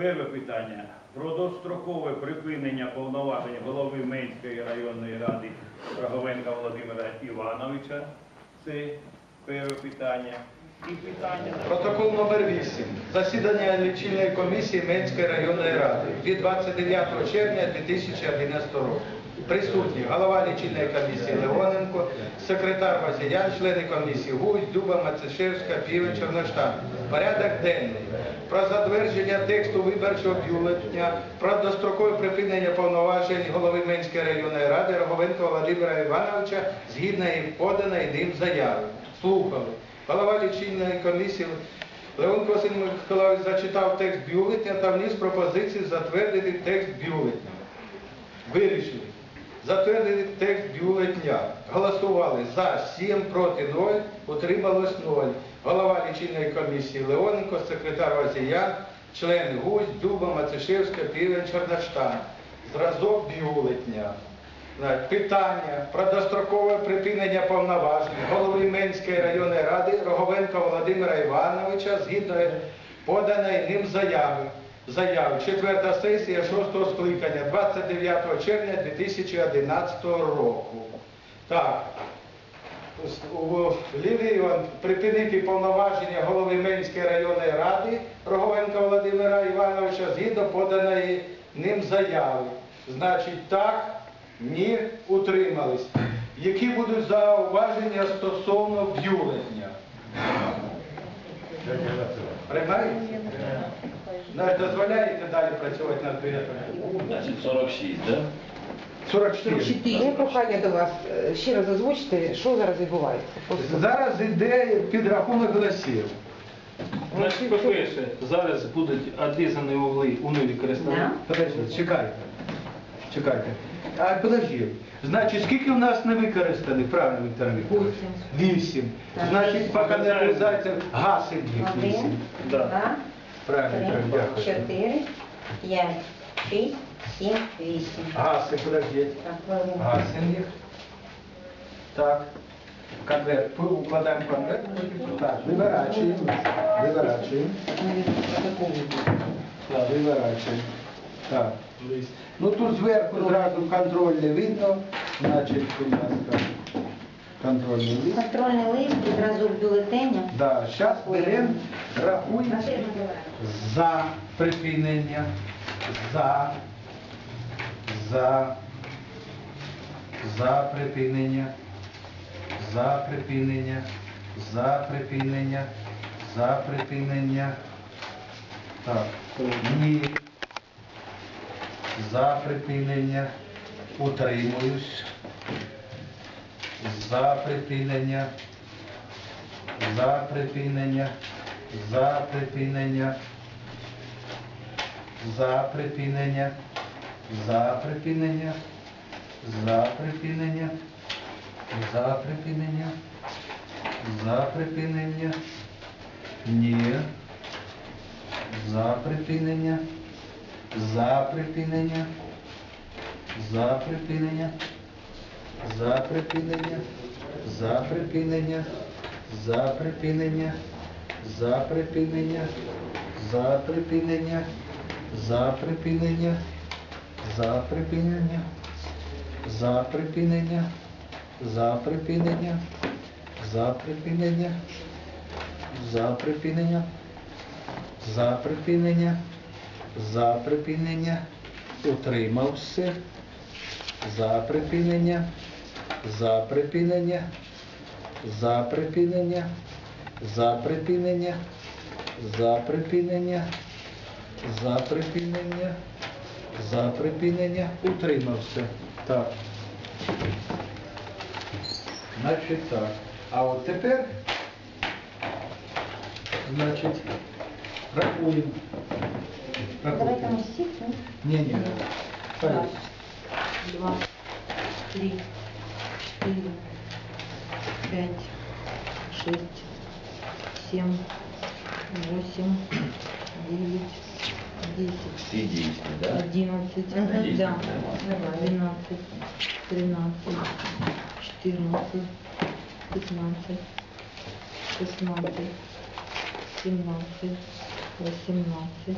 Перше питання. Про дострокове припинення повноважень голови Менської районної ради Роговенка Володимира Івановича. Це перше питання. І питання Протокол номер 8. Засідання лічильної комісії Менської районної ради від 29 червня 2011 року. Присутні голова лічильної комісії Леоненко, секретар Василян, члени комісії Гусь, Дуба, Мацешевська, Півен, Чорноштан. Порядок денний. Про затвердження тексту виборчого бюлетня, про дострокове припинення повноважень голови Менської районної ради Роговенка Володимира Івановича згідно і поданої ним заяви. Слухали. Голова лічильної комісії Леон Василь Миколаївич зачитав текст бюлетня та вніс пропозицію затвердити текст бюлетня. Вирішили. Затвердити текст бюлетня. Голосували за 7 проти 0, утрималось 0. Голова лічильної комісії Леоненко, секретар Васіян, члени Гусь, Дуба, Мацешевська, Півен, Чорноштан. Зразок бюлетня. Питання про дострокове припинення повноважень голови Менської районної ради Роговенка Володимира Івановича згідно поданої ним заяви. Заяви. Четверта сесія шостого скликання 29 червня 2011 року. Так. У Іван припинити повноваження голови Менської районної ради Роговенка Володимира Івановича згідно поданої ним заяви. Значить, так, ні, утримались. Які будуть зауваження стосовно бюлетня? Приймаєте? Значить, дозволяєте далі працювати над бюлетнем? Значить 46, да? 44. Моє прохання до вас е, ще раз озвучте, що зараз відбувається. Зараз йде підрахунок голосів. Значить, по-перше, зараз будуть одрізані угли у невикористання. Подожди, чекайте. Чекайте. А подожди. Значить, скільки в нас не використаних, правильно, Віктор Вікторович? Вісім. Значить, поки не реалізується, гасить їх вісім. Да. Правильно, Віктор, три, дякую. чотири, п'ять, шість, сім, вісім. Гаси, подожди. Гасим їх. Так. Конверт. Укладаємо конверт. Так, виворачуємо. Виворачуємо. Так, виворачуємо. Так. Ну тут зверху зразу контрольне видно. Значить, будь ласка, контрольний лист. Контрольний лист відразу в бюлетеня. Да, зараз беремо, рахуємо за припинення, за, за, за припинення, за припинення, за припинення, за припинення. Так, ні. За припинення, утримуюсь. За припинення, за припинення, за припинення, за припинення, за припинення, за припинення, за припинення, за припинення, ні, за припинення, за припинення, за припинення, за припинення, за припинення, за припинення, за припинення, за припинення, за припинення, за припинення, за припинення, за припинення, за припинення, за припинення, за припинення, за припинення, утримався, за припинення, за припинення, за припинення, за припинення, за припинення, за припинення, за припинення, утримався. Так. Значить так. А от тепер, значить, рахуємо. Давайте Рахуємо. ми всіх. ну. Ні, ні. Раз, два, три, четыре, пять, шесть, семь, восемь, девять, десять, Всі дійсні, да? одиннадцать, Мгм. да, Давай. двенадцать, тринадцать, четырнадцать, пятнадцать, шестнадцать, семнадцать, восемнадцать,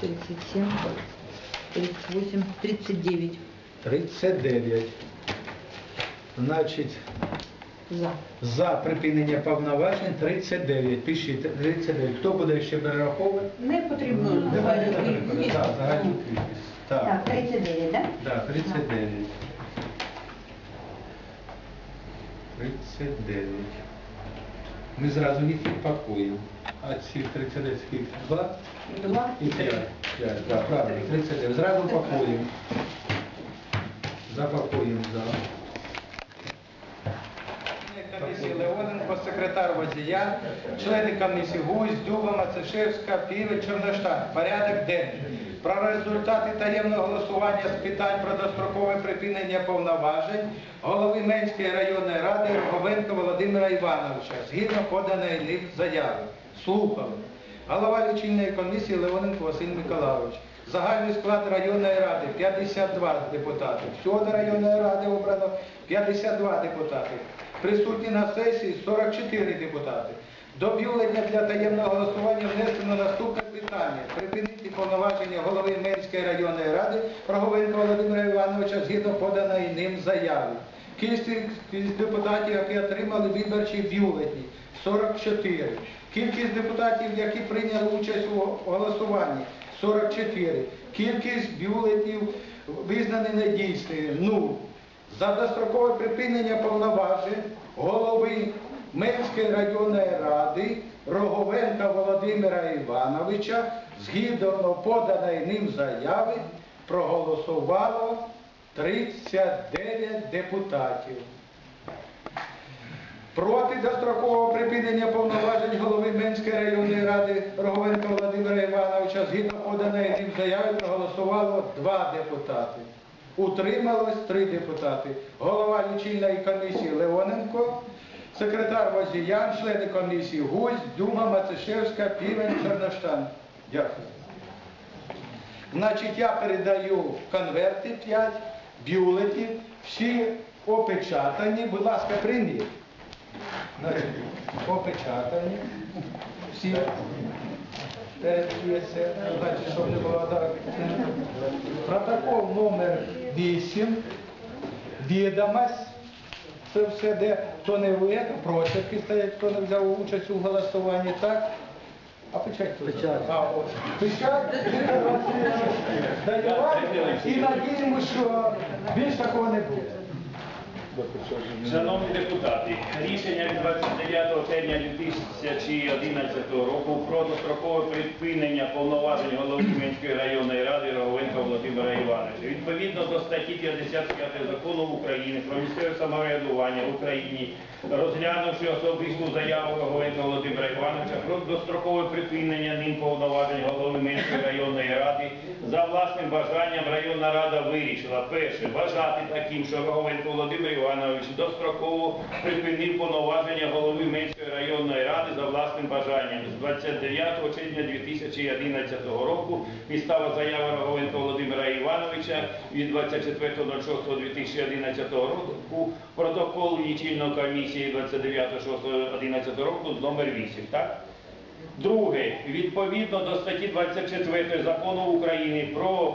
двадцать девять, тридцать, тридцать один, тридцать два, тридцать три, тридцать четыре, тридцать пять, тридцать шесть, тридцать семь, тридцать восемь, тридцать девять. 39. Значить, За. за припинення повноважень 39. Пишіть 39. Хто буде ще перераховувати? Не потрібно Не загальну кількість. Так, загальну кількість. Так, Так, 39, так? так, 39. 39. Ми зразу їх пакуємо. А ці 39 скільки? Два? Два І 5. 5, так, правильно, 39. Зразу пакуємо. Запакуємо за. Комісії Леоненко, секретар Водія, члени комісії Гусь, Дюба, Мацешевська, Півель, Чорноштан. Порядок денний. Про результати таємного голосування з питань про дострокове припинення повноважень голови Менської районної ради Роговенка Володимира Івановича згідно поданої ним заяви. Слухали. Голова лічильної комісії Леоненко Василь Миколайович. Загальний склад районної ради 52 депутати. Всього до районної ради обрано 52 депутати. Присутні на сесії 44 депутати. До бюлетня для таємного голосування внесено наступне питання. Припинити повноваження голови Менської районної ради Роговенка Володимира Івановича згідно поданої ним заяви. Кількість депутатів, які отримали виборчі бюлетні 44. Кількість депутатів, які прийняли участь у голосуванні 44. Кількість бюлетнів визнані недійсними 0. За дострокове припинення повноважень голови Менської районної ради Роговенка Володимира Івановича згідно поданої ним заяви проголосувало 39 депутатів. Проти дострокового припинення повноважень голови Менської районної ради Роговенка Володимира Івановича згідно поданої ним заяви проголосувало два депутати. Утрималось три депутати. Голова лічильної комісії Леоненко, секретар Возіян, члени комісії Гусь, Дюма, Мацешевська, Півень, Чорноштан. Дякую. Значить, я передаю конверти 5, бюлеті, всі опечатані. Будь ласка, прийміть. Опечатані. Всі щоб не було так. Протокол номер 8, відомость. Це все, де хто не ви, прочерки стоять, хто не взяв участь у голосуванні, так? А печать хто? Печать. А, от. Печать даю вам і надіємося, що більш такого не буде. Шановні депутати, рішення від 29 червня 2011 року про дострокове припинення повноважень голови Мінської районної ради Роговенка Володимира Івановича. Відповідно до статті 55 закону України про місцеве самоврядування в Україні, розглянувши особисту заяву Роговенка Володимира Івановича про дострокове припинення ним повноважень голови Мінської районної ради, за власним бажанням районна рада вирішила перше вважати таким, що Роговенко Володимир Іванович достроково припинив повноваження голови Менської районної ради за власним бажанням з 29 червня 2011 року. Підстава заяви Роговенка Володимира Івановича від 24.06.2011 року. Протокол лічильної комісії 29.06.2011 року номер 8. Так? Друге, відповідно до статті 24 закону України про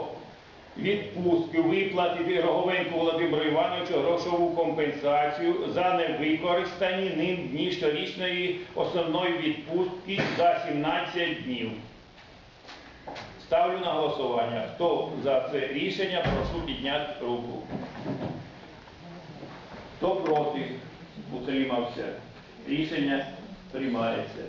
відпустки, виплати Роговенку Володимиру Івановичу грошову компенсацію за невикористані ним дні щорічної основної відпустки за 17 днів. Ставлю на голосування. Хто за це рішення, прошу підняти руку. Хто проти? Утримався. Рішення приймається.